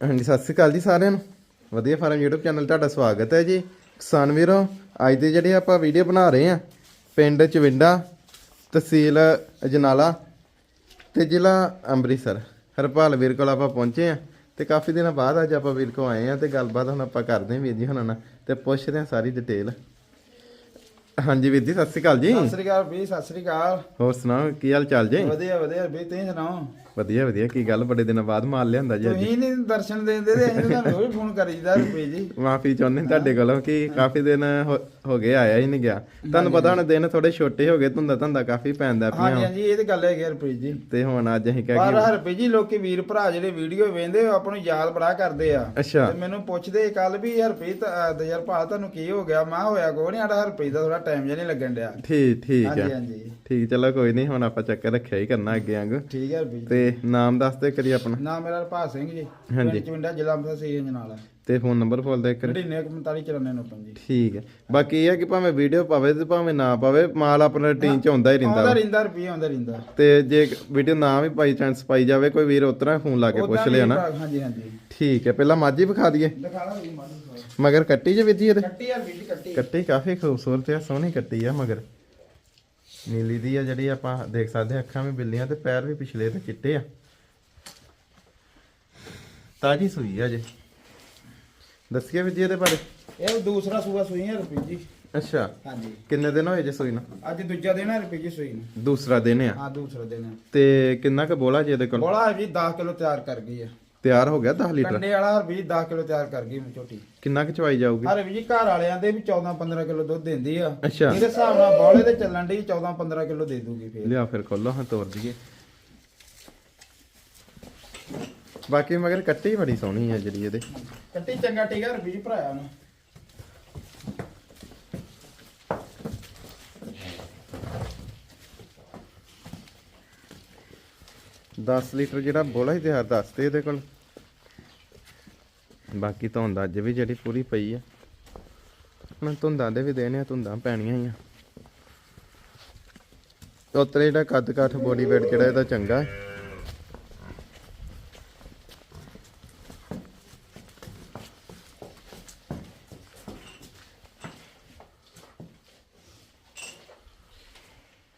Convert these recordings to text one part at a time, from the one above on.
ਹਾਂਜੀ, ਸਤਿ ਸ੍ਰੀ ਅਕਾਲ ਜੀ ਸਾਰਿਆਂ ਨੂੰ। ਵਧੀਆ ਫਾਰਮ YouTube ਚੈਨਲ ਤੁਹਾਡਾ ਸਵਾਗਤ ਹੈ ਜੀ। ਕਿਸਾਨ ਵੀਰੋ, ਅੱਜ ਦੇ ਜਿਹੜੇ ਆਪਾਂ ਵੀਡੀਓ ਬਣਾ ਰਹੇ ਆ ਪਿੰਡ ਚਵਿੰਡਾ, ਤਹਿਸੀਲ ਅਜਨਾਲਾ ਤੇ ਜ਼ਿਲ੍ਹਾ ਅੰਮ੍ਰਿਤਸਰ। ਹਰਪਾਲ ਵੀਰ ਕੋਲ ਆਪਾਂ ਪਹੁੰਚੇ ਆ ਤੇ ਕਾਫੀ ਦਿਨਾਂ ਬਾਅਦ ਅੱਜ ਆਪਾਂ ਵੀਰ ਕੋਲ ਆਏ ਆ ਤੇ ਗੱਲਬਾਤ ਹੁਣ ਆਪਾਂ ਕਰਦੇ ਹਾਂ ਵੀਰ ਜੀ ਹੁਣਾਂ ਨਾਲ ਤੇ ਪੁੱਛਦੇ ਆ ਸਾਰੀ ਡਿਟੇਲ ਹਾਂਜੀ ਵੀਰ ਜੀ ਸਤਿ ਸ੍ਰੀ ਅਕਾਲ ਜੀ। ਸਤਿ ਸ੍ਰੀ ਅਕਾਲ ਵੀ ਸਤਿ ਸ੍ਰੀ ਅਕਾਲ। ਹੋਰ ਸੁਣਾਓ ਕੀ ਹਾਲ ਚਾਲ ਜੀ? ਵਧੀਆ ਵਧੀਆ ਵੀ ਤੁਸੀਂ ਸੁਣਾਓ? ਵਧੀਆ ਵਧੀਆ ਕੀ ਗੱਲ ਬੜੇ ਦਿਨਾਂ ਬਾਅਦ ਮਾਲ ਲਿਆਂਦਾ ਜੀ ਤੁਸੀਂ ਨਹੀਂ ਦਰਸ਼ਨ ਦਿੰਦੇ ਤੇ ਅਸੀਂ ਤਾਂ ਤੁਹਾਨੂੰ ਰੋਜ਼ ਫੋਨ ਕਰੀਦਾ ਰੁਪਏ ਜੀ। ਮਾਫੀ ਚਾਹੁੰਦੇ ਤੁਹਾਡੇ ਕੋਲੋਂ ਕਿ ਕਾਫੀ ਦਿਨ ਹੋ- ਗਏ ਆਇਆ ਹੀ ਨਹੀਂ ਗਿਆ। ਤੁਹਾਨੂੰ ਪਤਾ ਹੁਣ ਦਿਨ ਥੋੜੇ ਛੋਟੇ ਹੋ ਗਏ ਧੁੰਦਾ ਧੰਦਾ ਕਾਫੀ ਪੈਂਦਾ ਹਾਂਜੀ ਪਿਆ ਹਾਂਜੀ ਇਹ ਤੇ ਗੱਲ ਹੈਗੀ ਰੁਪਏ ਜੀ। ਤੇ ਹੁਣ ਅੱਜ ਅਸੀਂ ਕਹਿ ਪਰ ਹਰਪੇ ਜੀ ਲੋਕੀ ਵੀਰ ਭਰਾ ਜਿਹੜੇ ਵੀਡੀਓ ਉਹ ਆਪਾਂ ਨੂੰ ਯਾਦ ਬੜਾ ਕਰਦੇ ਆ। ਤੇ ਮੈਨੂੰ ਪੁੱਛਦੇ ਕੱਲ ਵੀ ਹਰਪੇ ਯਾਰ ਭਾ ਤੁਹਾਨੂੰ ਕੀ ਹੋ ਗਿਆ? ਮੈਂ ਹੋਇਆ ਕੋਈ ਨਹੀਂ ਸਾਡਾ ਹਰਪੇ ਦਾ ਥੋੜਾ ਟਾਈਮ ਜਿਹਾ ਨਹੀਂ ਲੱਗਣ ਡਿਆ। ਠੀਕ ਠੀਕ ਹਾਂਜੀ ਹਾਂਜੀ। ਠੀਕ ਚਲੋ ਕੋਈ ਨਹੀਂ ਹੁਣ ਆਪਾਂ ਚੱਕਰ ਰੱਖਿਆ ਹੀ ਕਰਨਾ ਅੱਗੇ ਵਾਂਗ। ਠੀਕ ਹੈ ਜੀ। ਤੇ ਨਾਮ ਦੱਸ ਦੇ ਕਰੀ ਆਪਣਾ। ਨਾਮ ਮੇਰਾ ਹਰਪਾਲ ਸਿੰਘ ਜੀ। ਹਾਂਜੀ। ਪਿੰਡ ਚਵਿੰਡਾ ਜ਼ਿਲ੍ਹਾ ਅੰਮ੍ਰਿਤਸਰ ਸੀ ਨਾਲ ਹੈ ਤੇ ਫੋਨ ਨੰਬਰ ਫੋਲ ਦੇ ਕਰੀ 9945 ਜੀ ਠੀਕ ਹੈ। ਬਾਕੀ ਇਹ ਹੈ ਕਿ ਭਾਵੇਂ ਵੀਡੀਓ ਪਾਵੇ ਤੇ ਭਾਵੇਂ ਨਾ ਪਾਵੇ ਮਾਲ ਆਪਣਾ ਰੂਟੀਨ ਚ ਆਉਂਦਾ ਹੀ ਰਹਿੰਦਾ ਆਉਂਦਾ। ਰਹਿੰਦਾ ਰੁਪਏ ਆਉਂਦਾ ਰਹਿੰਦਾ। ਤੇ ਜੇ ਵੀਡੀਓ ਨਾ ਵੀ ਪਾਈ ਚਾਂਸ ਪਾਈ ਜਾਵੇ ਕੋਈ ਵੀਰ ਉਤਰਾ ਫੋਨ ਲਾ ਕੇ ਪੁੱਛ ਲਿਆ ਨਾ। ਹਾਂਜੀ ਹਾਂਜੀ। ਠੀਕ ਹੈ ਪਹਿਲਾਂ ਮਾਝੀ ਵਿਖਾ ਦਈਏ। ਦਿਖਾ ਲਾ ਮਗਰ ਕੱਟੀ ਜੇ ਵੀਰ ਜੀ ਇਹਦੇ? ਕੱਟੀ ਯਾਰ ਵੀਡੀ ਕੱਟੀ। ਕੱਟੀ ਕਾਫੀ ਖੂਬਸੂਰਤ ਆ ਸੋਹਣੀ ਕੱਟੀ ਆ ਮਗਰ। ਨੀਲੀ ਦੀ ਆ ਜਿਹੜੀ ਆਪਾਂ ਦੇਖ ਸਕਦੇ ਅੱਖਾਂ ਵੀ ਬਿੱਲੀਆਂ ਤੇ ਪੈਰ ਵੀ ਪਿਛਲੇ ਤੇ ਚਿੱਟੇ ਆ। ਤਾਜੀ ਸੂਈ ਆ ਜੇ ਦੱਸਿਆ ਵੀ ਜੀ ਇਹਦੇ ਬਾਰੇ? ਇਹ ਦੂਸਰਾ ਸੂਆ ਸੂਈ ਹੈ ਰੁਪਏ ਜੀ। ਅੱਛਾ। ਹਾਂਜੀ। ਕਿੰਨੇ ਦਿਨ ਹੋਏ ਜੇ ਸੂਈ ਨੂੰ? ਅੱਜ ਦੂਜਾ ਦਿਨ ਹੈ ਰੁਪਏ ਜੀ ਸੂਈ ਨੂੰ। ਦੂਸਰਾ ਦਿਨ ਆ? ਹਾਂ ਦੂਸਰਾ ਦਿਨ ਹੈ ਤੇ ਕਿੰਨਾ ਕੁ ਬੋਲਾ ਜੀ ਇਹਦੇ ਕੋਲ? ਬੋਲਾ ਵੀ 10 ਕਿਲੋ ਤਿਆਰ ਕਰ ਗਈ ਹੈ ਤਿਆਰ ਹੋ ਗਿਆ 10 ਲੀਟਰ? ਕੰਡੇ ਵਾਲਾ ਵੀ 10 ਕਿਲੋ ਤਿਆਰ ਕਰ ਗਈ ਝੋਟੀ। ਕਿੰਨਾ ਕੁ ਚਵਾਈ ਜਾਊਗੀ? ਹਰ ਵੀ ਜੀ ਘਰ ਵਾਲਿਆਂ ਦੇ ਵੀ 14 15 ਕਿਲੋ ਦੁੱਧ ਦਿੰਦੀ ਆ। ਅੱਛਾ। ਇਹਦੇ ਹਿਸਾਬ ਨਾਲ ਬੋਲੇ ਤੇ ਚੱਲਣ ਦੀ 14 15 ਕਿਲੋ ਦੇ ਦੂਗੀ ਫੇਰ। ਲਿਆ ਫਿਰ ਖੋਲੋ ਹਾਂ ਤੋਰ ਦਈਏ। ਬਾਕੀ ਮਗਰ ਕੱਟੀ ਬੜੀ ਸੋਹਣੀ ਆ ਜਿਹੜੀ ਇਹਦੇ। ਕੱਟੀ ਚੰਗਾ ਟੀਕਾ ਰੁਪਏ ਭਰਾਇਆ ਨੂੰ 10 ਲੀਟਰ ਜਿਹੜਾ ਬੋਲਾ ਹੀ ਤਿਆਰ ਦੱਸਦੇ ਇਹਦੇ ਕੋਲ। ਬਾਕੀ ਧੁੰਦ ਅੱਜ ਵੀ ਜਿਹੜੀ ਪੂਰੀ ਪਈ ਆ। ਹੁਣ ਧੁੰਦਾਂ ਦੇ ਵੀ ਦੇਣੇ ਆ ਧੁੰਦਾਂ ਪੈਣੀਆਂ ਹੀ ਆ। ਉਤਰੇ ਜਿਹੜਾ ਕੱਦ ਕਾਠ ਬੋਡੀ weight ਜਿਹੜਾ ਇਹਦਾ ਚੰਗਾ। ਹੈ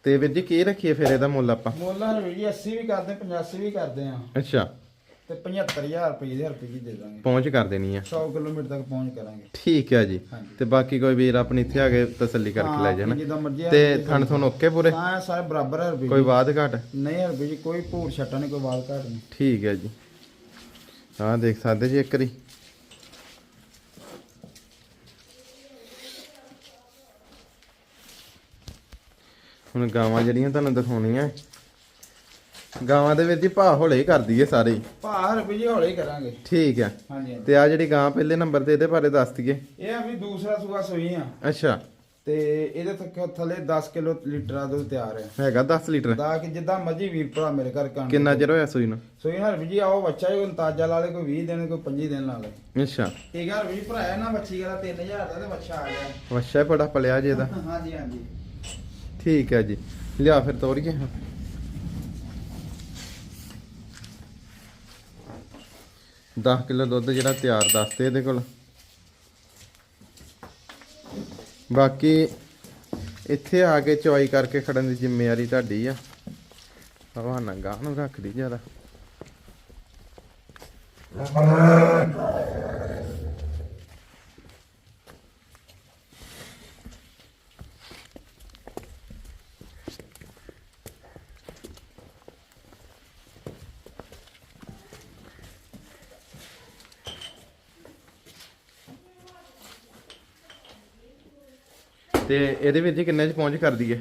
ਤੇ ਵੀਰ ਜੀ ਕੀ ਰੱਖੀਏ ਫਿਰ ਇਹਦਾ ਮੁੱਲ ਆਪਾਂ? ਮੁੱਲ ਰੁਪਏ ਜੀ 80 ਵੀ ਕਰਦੇ 85 ਵੀ ਕਰਦੇ ਆ ਅੱਛਾ। ਤੇ 75000 ਰੁਪਏ ਦੇ ਰੁਪਏ ਜੀ ਦੇ ਦਾਂਗੇ। ਪਹੁੰਚ ਕਰ ਦੇਣੀ ਆ। 100 ਕਿਲੋਮੀਟਰ ਤੱਕ ਪਹੁੰਚ ਕਰਾਂਗੇ। ਠੀਕ ਹੈ ਜੀ। ਹਾਂਜੀ। ਤੇ ਬਾਕੀ ਕੋਈ ਵੀਰ ਆਪਣੀ ਇੱਥੇ ਆ ਕੇ ਤਸੱਲੀ ਕਰਕੇ ਲੈ ਜਾਣਾ। ਜਿੱਦਾਂ ਮਰਜ਼ੀ ਆ ਤੇ ਥਣ ਤੁਹਾਨੂੰ ਓਕੇ ਪੂਰੇ? ਹਾਂ ਸਾਰੇ ਬਰਾਬਰ ਹੈ ਰੁਪਏ ਕੋਈ ਬਾਤ ਘਾਟ? ਨਹੀਂ ਰੁਪਏ ਜੀ ਕੋਈ ਭੂਰ ਛੱਟਾ ਨਹੀਂ ਕੋਈ ਵਾਲ ਘਾਟ ਨਹੀਂ। ਠੀਕ ਹੈ ਜੀ। ਹਾਂ ਦੇਖ ਸਕਦੇ ਜੀ ਇੱਕ ਵਾਰੀ। ਹੁਣ ਗਾਵਾਂ ਜਿਹੜੀਆਂ ਤੁਹਾਨੂੰ ਦਿਖਾਉਣੀਆਂ ਗਾਵਾਂ ਦੇ ਵਿੱਚ ਹੀ ਭਾਅ ਹੌਲੇ ਹੀ ਕਰ ਦਈਏ ਸਾਰੇ। ਹੀ। ਭਾਅ ਰੁਪਏ ਹੌਲੇ ਹੀ ਕਰਾਂਗੇ। ਠੀਕ ਹੈ ਹਾਂਜੀ ਹਾਂਜੀ। ਤੇ ਆ ਜਿਹੜੀ ਗਾਂ ਪਹਿਲੇ ਨੰਬਰ ਤੇ ਇਹਦੇ ਬਾਰੇ ਦੱਸ ਦਈਏ। ਇਹ ਆ ਵੀ ਦੂਸਰਾ ਸੂਆ ਸੂਈ ਆ। ਅੱਛਾ। ਤੇ ਇਹਦੇ ਤੱਕ ਥੱਲੇ 10 ਕਿਲੋ ਲੀਟਰ ਦਾ ਦੁੱਧ ਤਿਆਰ ਹੈ ਹੈਗਾ 10 ਲੀਟਰ। ਦਾ ਕਿ ਜਿੱਦਾਂ ਮਰਜ਼ੀ ਵੀਰ ਭਰਾ ਮੇਰੇ ਘਰ ਕਾਣ ਕਿੰਨਾ ਚਿਰ ਹੋਇਆ ਸੂਈ ਨੂੰ? ਸੂਈ ਹਰ ਵੀ ਜੀ ਆਓ ਬੱਚਾ ਹੀ ਅੰਤਾਜਾ ਲਾ ਲੇ ਕੋਈ 20 ਦਿਨ ਕੋਈ 25 ਦਿਨ ਲਾ ਲੇ ਅੱਛਾ। ਠੀਕ ਆ ਵੀ ਭਰਾ ਨਾ ਬੱਚੀ ਦਾ 3000 ਦਾ ਤੇ ਬੱਚਾ ਆ ਗਿਆ। ਵਛਾ ਬੜਾ ਪਲਿਆ ਜੇ ਇਹਦਾ। ਹਾਂਜੀ ਹਾਂਜੀ। ਠੀਕ ਹੈ ਜੀ। ਲਿਆ ਫਿਰ ਤੋਰੀਏ। ਦਸ ਕਿਲੋ ਦੁੱਧ ਜਿਹੜਾ ਤਿਆਰ ਦੱਸਦੇ ਇਹਦੇ ਕੋਲ। ਬਾਕੀ ਇੱਥੇ ਆ ਕੇ ਚੁਆਈ ਕਰਕੇ ਖੜਨ ਦੀ ਜ਼ਿੰਮੇਵਾਰੀ ਤੁਹਾਡੀ ਆ। ਹਵਾਨਾ ਗਾਹ ਨੂੰ ਰੱਖਦੀ ਜ਼ਿਆਦਾ। ਤੇ ਇਹਦੇ ਵਿੱਚ ਕਿੰਨੇ ਚ ਪਹੁੰਚ ਕਰ ਦਈਏ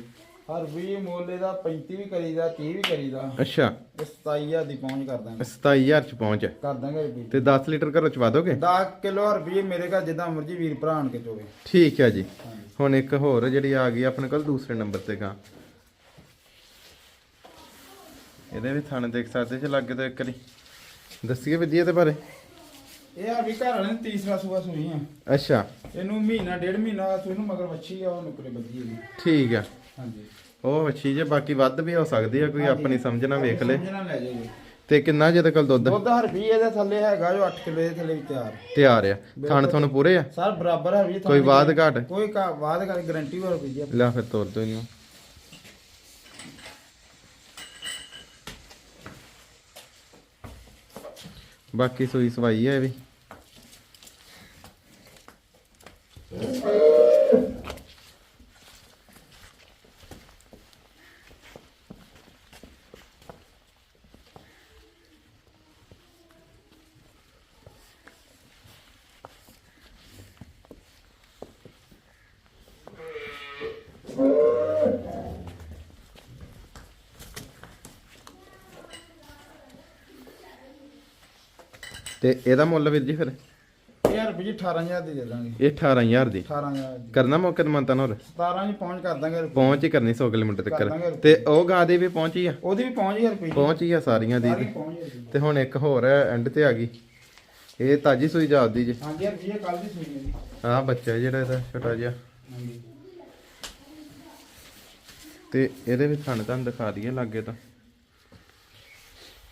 ਹਰ ਵੀ ਮੋਲੇ ਦਾ 35 ਵੀ ਕਰੀਦਾ 30 ਵੀ ਕਰੀਦਾ। ਅੱਛਾ। ਇਹ 27000 ਦੀ ਪਹੁੰਚ ਕਰ ਦਾਂਗੇ। 27000 ਚ ਪਹੁੰਚ ਹੈ। ਕਰ ਦਾਂਗੇ ਰੁਪਏ। ਤੇ 10 ਲੀਟਰ ਘਰੋਂ ਚਵਾ ਦੋਗੇ? 10 ਕਿਲੋ ਰੁਪਏ ਮੇਰੇ ਘਰ ਜਿੱਦਾਂ ਮਰਜ਼ੀ ਵੀਰ ਭਰਾ ਆਣ ਕੇ ਚੋਵੇ। ਠੀਕ ਹੈ ਜੀ। ਹੁਣ ਇੱਕ ਹੋਰ ਜਿਹੜੀ ਆ ਗਈ ਆਪਣੇ ਕੋਲ ਦੂਸਰੇ ਨੰਬਰ ਤੇ ਗਾਂ। ਇਹਦੇ ਵੀ ਥਾਣੇ ਦੇਖ ਸਕਦੇ ਜੇ ਲੱਗੇ ਤਾਂ ਇੱਕ ਵਾਰੀ। ਦੱਸੀਏ ਵਿਧੀ ਇਹਦੇ ਬਾਰੇ। ਇਹ ਆ ਵੀ ਘਰ ਵਾਲੇ ਨੇ ਤੀਸਰਾ ਸੂਆ ਸੁਣੀ ਆ। ਅੱਛਾ। ਇਹਨੂੰ ਮਹੀਨਾ ਡੇਢ ਮਹੀਨਾ ਸੂਈ ਨੂੰ ਮਗਰ ਵੱਛੀ ਆ ਉਹ ਨੁਕਰੇ ਬੱਜੀ ਇਹਦੀ ਠੀਕ ਆ। ਹਾਂਜੀ। ਉਹ ਅੱਛੀ ਜੇ ਬਾਕੀ ਵੱਧ ਵੀ ਹੋ ਸਕਦੀ ਆ ਕੋਈ ਆਪਣੀ ਸਮਝ ਨਾਲ ਵੇਖ ਲੈ। ਸਮਝਣਾ ਲੈ ਜਾਓ ਜੀ ਤੇ ਕਿੰਨਾ ਜਿਹਦੇ ਕੋਲ ਦੁੱਧ? ਦੁੱਧ ਹਰ ਵੀ ਇਹਦੇ ਥੱਲੇ ਹੈਗਾ ਜੋ 8 ਕਿਲੋ ਦੇ ਥੱਲੇ ਵੀ ਤਿਆਰ। ਤਿਆਰ ਆ। ਥਣ ਤੁਹਾਨੂੰ ਪੂਰੇ ਆ? ਸਰ ਬਰਾਬਰ ਹੈ ਵੀ ਕੋਈ ਬਾਅਦ ਘਾਟ? ਕੋਈ ਕਾ ਘਾਟ ਗਾਰੰਟੀ ਹੋਰ ਪਈ ਜੀ ਲੈ ਫਿਰ ਤੋਰ ਦੋ ਇਹਨੂੰ। ਬਾਕੀ ਸੂਈ ਸਵਾਈ ਹੈ ਇਹ ਵੀ। ਤੇ ਇਹਦਾ ਮੁੱਲ ਵੀਰ ਜੀ ਫਿਰ 18000 ਦੀ ਦੇ ਦਾਂਗੇ। ਇਹ 18000 ਦੀ? 18000 ਦੀ। ਕਰਨਾ ਮੌਕੇ ਤੇ ਮੰਨਤਾ ਹੋਰ 17 ਜੀ ਪਹੁੰਚ ਕਰ ਦਾਂਗੇ ਰੁਪਏ। ਪਹੁੰਚ ਹੀ ਕਰਨੀ 100 ਕਿਲੋਮੀਟਰ ਕਰ ਤੱਕ ਦਾਂਗੇ। ਤੇ ਉਹ ਗਾਂ ਦੀ ਵੀ ਪਹੁੰਚੀ ਆ? ਉਹਦੀ ਵੀ ਪਹੁੰਚ ਹੀ ਰੁਪਏ ਪਹੁੰਚ ਹੀ ਆ ਸਾਰੀਆਂ ਦੀ। ਸਾਰੀ ਵੀ। ਪਹੁੰਚ ਹੀ ਆ। ਤੇ ਹੁਣ ਇੱਕ ਹੋਰ ਐਂਡ ਤੇ ਆ ਗਈ। ਇਹ ਤਾਜੀ ਸੂਈ ਜਾਪਦੀ ਜੀ। ਹਾਂਜੀ ਕੱਲ ਦੀ ਸੂਈ ਹੈ ਜੀ। ਆਹ ਬੱਚਾ ਜਿਹੜਾ ਇਹਦਾ ਛੋਟਾ ਜਿਹਾ। ਹਾਂਜੀ। ਤੇ ਇਹਦੇ ਵਿੱਚ ਥਣ ਤੁਹਾਨੂੰ ਦਿਖਾ ਦਈਏ ਲਾਗੇ ਤਾਂ।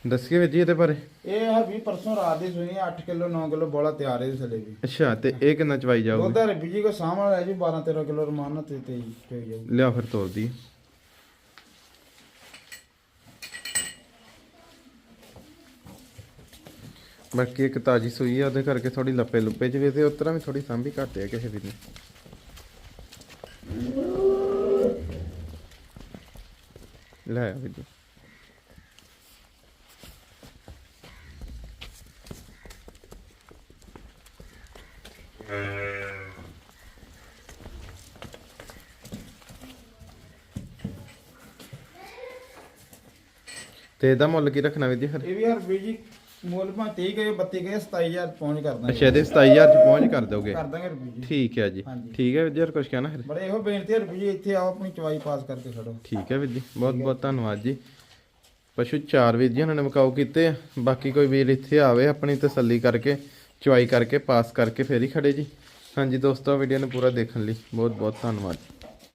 ਦੱਸਿਏ ਵੀਰ ਜੀ ਇਹਦੇ ਬਾਰੇ। ਇਹ ਹਰ ਵੀ ਪਰਸੋਂ ਰਾਤ ਦੀ ਸੂਈ 8 ਕਿਲੋ 9 ਕਿਲੋ ਬੋਲਾ ਤਿਆਰ ਹੈ ਥੱਲੇ ਵੀ। ਅੱਛਾ ਤੇ ਇਹ ਕਿੰਨਾ ਚਵਾਈ ਜਾਊਗੀ? ਦੁੱਧ ਹਰ ਵੀ ਕੋ ਸਾਹਮਣੇ ਲੈ ਜੀ 12 13 ਕਿਲੋ ਰਮਾਨ ਤੇ ਤੇ ਚੋਈ ਲਿਆ ਫਿਰ ਤੋਰ ਦੀ ਬਾਕੀ ਇੱਕ ਤਾਜੀ ਸੂਈ ਆ ਉਹਦੇ ਕਰਕੇ ਥੋੜੀ ਲੱਪੇ ਲੁੱਪੇ ਚ ਵੀ ਤੇ ਉਤਰਾ ਵੀ ਥੋੜੀ ਸਾਂਭੀ ਘੱਟ ਆ ਕਿਸੇ ਵੀ ਨੇ ਲੈ ਆ ਵੀਰ ਜੀ। ਤੇ ਇਹਦਾ ਮੁੱਲ ਕੀ ਰੱਖਣਾ ਵੀਰ ਜੀ ਫਿਰ? ਇਹ ਵੀ ਹਰ ਵੀ ਜੀ ਮੁੱਲ ਭਾਂ 30 ਗਏ 32 ਗਏ 27000 ਪਹੁੰਚ ਕਰ ਦਾਂਗੇ। ਅੱਛਾ ਇਹਦੇ 27000 ਚ ਪਹੁੰਚ ਕਰ ਦੋਗੇ? ਕਰ ਦਾਂਗੇ ਰੁਪਏ ਜੀ। ਠੀਕ ਹੈ ਜੀ। ਹਾਂਜੀ। ਠੀਕ ਹੈ ਵੀਰ ਜੀ ਹੋਰ ਕੁਝ ਕਹਿਣਾ ਫਿਰ? ਬੜੇ ਇਹੋ ਬੇਨਤੀ ਹੈ ਰੁਪਏ ਜੀ ਇੱਥੇ ਆਓ ਆਪਣੀ ਚਵਾਈ ਪਾਸ ਕਰਕੇ ਖੜੋ। ਠੀਕ ਹੈ ਵੀਰ ਜੀ ਬਹੁਤ ਬਹੁਤ ਧੰਨਵਾਦ ਜੀ। ਪਸ਼ੂ ਚਾਰ ਵੀਰ ਜੀ ਉਹਨਾਂ ਨੇ ਮਕਾਓ ਕੀਤੇ ਆ। ਬਾਕੀ ਕੋਈ ਵੀਰ ਇੱਥੇ ਆਵੇ ਆਪਣੀ ਤਸੱਲੀ ਕਰਕੇ ਚੁਆਈ ਕਰਕੇ, ਪਾਸ ਕਰਕੇ ਫੇਰ ਹੀ ਖੜੇ ਜੀ। ਹਾਂਜੀ ਦੋਸਤੋ ਵੀਡੀਓ ਨੂੰ ਪੂਰਾ ਦੇਖਣ ਲਈ ਬਹੁਤ ਬਹੁਤ ਧੰਨਵਾਦ।